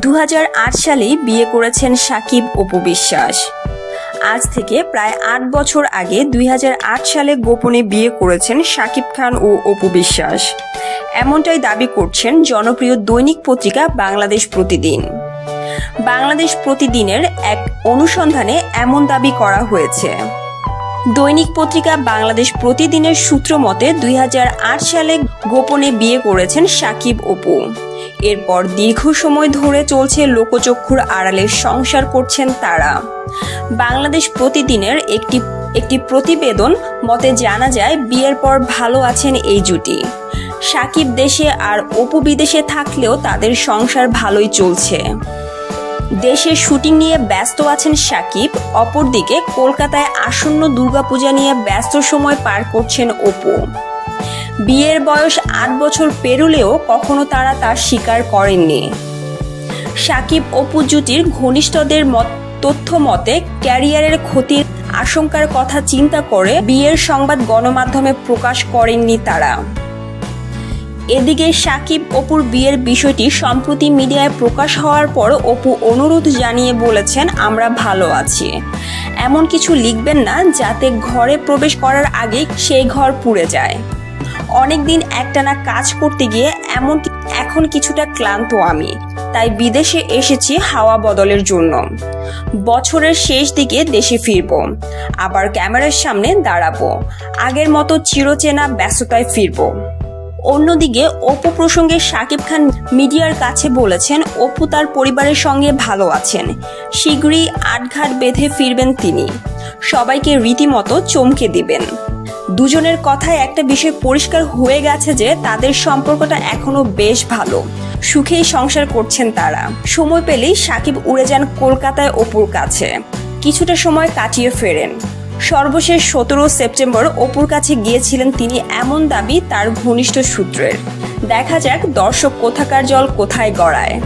দু সালেই বিয়ে করেছেন সাকিব অপু বিশ্বাস। আজ থেকে প্রায় আট বছর আগে দুই হাজার আট সালে গোপনে বিয়ে করেছেন সাকিব খান ও অপু বিশ্বাস। এমনটাই দাবি করছেন জনপ্রিয় দৈনিক পত্রিকা বাংলাদেশ প্রতিদিন। বাংলাদেশ প্রতিদিনের এক অনুসন্ধানে এমন দাবি করা হয়েছে। দৈনিক পত্রিকা বাংলাদেশ প্রতিদিনের সূত্র মতে দুই হাজার আট সালে গোপনে বিয়ে করেছেন সাকিব অপু। এরপর দীর্ঘ সময় ধরে চলছে লোকচক্ষুর আড়ালে সংসার করছেন তারা। বাংলাদেশ প্রতিদিনের একটি একটি প্রতিবেদন মতে জানা যায়, বিয়ের পর ভালো আছেন এই জুটি। সাকিব দেশে আর অপু বিদেশে থাকলেও তাদের সংসার ভালোই চলছে। দেশের শুটিং নিয়ে ব্যস্ত আছেন সাকিব, অপরদিকে কলকাতায় আসন্ন দুর্গাপূজা নিয়ে ব্যস্ত সময় পার করছেন অপু। বিয়ের বয়স আট বছর পেরুলেও কখনো তারা তার স্বীকার করেননি। সাকিব অপু জুটির ঘনিষ্ঠদের মত তথ্য মতে, ক্যারিয়ারের ক্ষতির আশঙ্কার কথা চিন্তা করে বিয়ের সংবাদ গণমাধ্যমে প্রকাশ করেননি তারা। এদিকে সাকিব অপুর বিয়ের বিষয়টি সম্প্রতি মিডিয়ায় প্রকাশ হওয়ার পর অপু অনুরোধ জানিয়ে বলেছেন, আমরা ভালো আছি। এমন কিছু লিখবেন না যাতে ঘরে প্রবেশ করার আগে সেই ঘর পুড়ে যায়। অনেকদিন একটানা কাজ করতে গিয়ে এমন এখন কিছুটা ক্লান্ত আমি। তাই বিদেশে এসেছি হাওয়া বদলের জন্য। বছরের শেষ দিকে দেশে ফিরবো। আবার ক্যামেরার সামনে দাঁড়াবো। আগের মতো চিরচেনা ব্যস্ততায় ফিরবো। অন্যদিকে অপু প্রসঙ্গে শাকিব খান মিডিয়ার কাছে বলেছেন, অপু তার পরিবারের সঙ্গে ভালো আছেন। শীঘ্রই আটঘাট বেঁধে ফিরবেন তিনি। সবাইকে রীতিমতো চমকে দিবেন। দুজনের কথায় একটা বিষয় পরিষ্কার হয়ে গেছে যে তাদের সম্পর্কটা এখনও বেশ ভালো। সুখেই সংসার করছেন তারা। সময় পেলেই সাকিব উড়ে যান কলকাতায় অপুর কাছে। কিছুটা সময় কাটিয়ে ফেরেন। সর্বশেষ সতেরো সেপ্টেম্বর অপুর কাছে গিয়েছিলেন তিনি এমন দাবি তার ঘনিষ্ঠ সূত্রের। দেখা যাক দর্শক কোথাকার জল কোথায় গড়ায়।